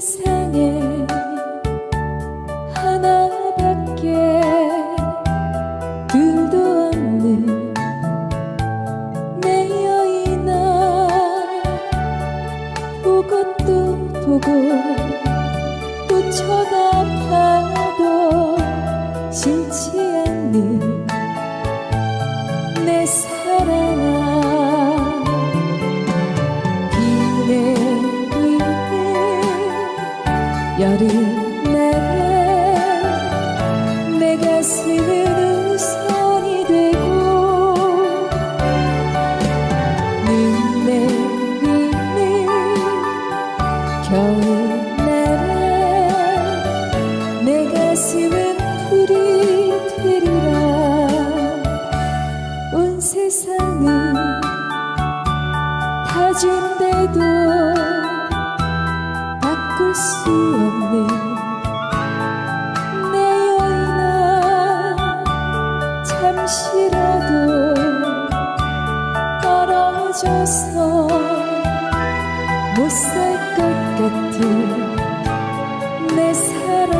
세상에 하나밖에 둘도 없는 내 여인아 보고 또 보고 또 쳐다봐도 싫지 않는 여름날에 내 가슴은 우산이 되고 눈 내리는 겨울날에 내 가슴은 불이 되리라 온 세상은 다준데도 못살것 같은 내 사랑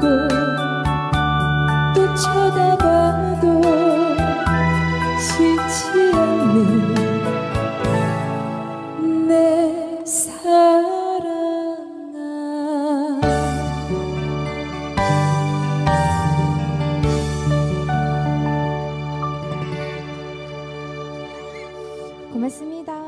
보고 또 쳐다봐도 싫지 않는 내 사랑아 고맙습니다.